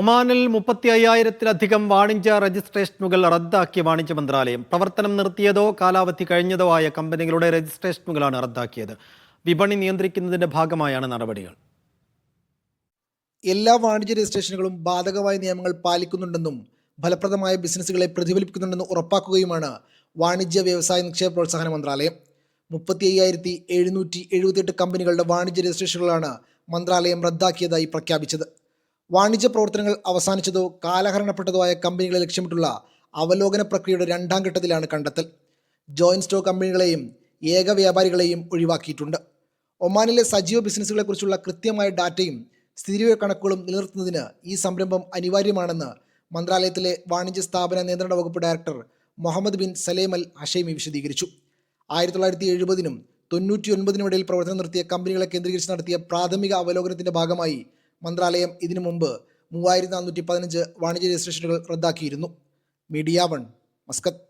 ഒമാനിൽ മുപ്പത്തി അയ്യായിരത്തിലധികം വാണിജ്യ രജിസ്ട്രേഷനുകൾ റദ്ദാക്കിയ വാണിജ്യ മന്ത്രാലയം. പ്രവർത്തനം നിർത്തിയതോ കാലാവധി കഴിഞ്ഞതോ ആയ കമ്പനികളുടെ രജിസ്ട്രേഷനുകളാണ് റദ്ദാക്കിയത്. വിപണി നിയന്ത്രിക്കുന്നതിന്റെ ഭാഗമായാണ് നടപടികൾ. എല്ലാ വാണിജ്യ രജിസ്ട്രേഷനുകളും ബാധകമായ നിയമങ്ങൾ പാലിക്കുന്നുണ്ടെന്നും ഫലപ്രദമായ ബിസിനസ്സുകളെ പ്രതിഫലിപ്പിക്കുന്നുണ്ടെന്ന് ഉറപ്പാക്കുകയുമാണ് വാണിജ്യ വ്യവസായ നിക്ഷേപ പ്രോത്സാഹന മന്ത്രാലയം. മുപ്പത്തി അയ്യായിരത്തി എഴുന്നൂറ്റി എഴുപത്തിയെട്ട് കമ്പനികളുടെ വാണിജ്യ രജിസ്ട്രേഷനുകളാണ് മന്ത്രാലയം റദ്ദാക്കിയതായി പ്രഖ്യാപിച്ചത്. വാണിജ്യ പ്രവർത്തനങ്ങൾ അവസാനിച്ചതോ കാലഹരണപ്പെട്ടതോ ആയ കമ്പനികളെ ലക്ഷ്യമിട്ടുള്ള അവലോകന പ്രക്രിയയുടെ രണ്ടാം ഘട്ടത്തിലാണ് കണ്ടെത്തൽ. ജോയിന്റ് സ്റ്റോക്ക് കമ്പനികളെയും ഏക വ്യാപാരികളെയും ഒഴിവാക്കിയിട്ടുണ്ട്. ഒമാനിലെ സജീവ ബിസിനസ്സുകളെക്കുറിച്ചുള്ള കൃത്യമായ ഡാറ്റയും സ്ഥിതിവിവര കണക്കുകളും നിലനിർത്തുന്നതിന് ഈ സംരംഭം അനിവാര്യമാണെന്ന് മന്ത്രാലയത്തിലെ വാണിജ്യ സ്ഥാപന നിയന്ത്രണ വകുപ്പ് director Mohammed bin Salem Al Hashemi വിശദീകരിച്ചു. ആയിരത്തി തൊള്ളായിരത്തി എഴുപതിനും തൊണ്ണൂറ്റി ഒൻപതിനും ഇടയിൽ പ്രവർത്തനം നിർത്തിയ കമ്പനികളെ കേന്ദ്രീകരിച്ച് നടത്തിയ പ്രാഥമിക അവലോകനത്തിന്റെ ഭാഗമായി മന്ത്രാലയം ഇതിനു മുമ്പ് മൂവായിരത്തി നാനൂറ്റി പതിനഞ്ച് വാണിജ്യ രജിസ്ട്രേഷനുകൾ റദ്ദാക്കിയിരുന്നു. Media One Muscat.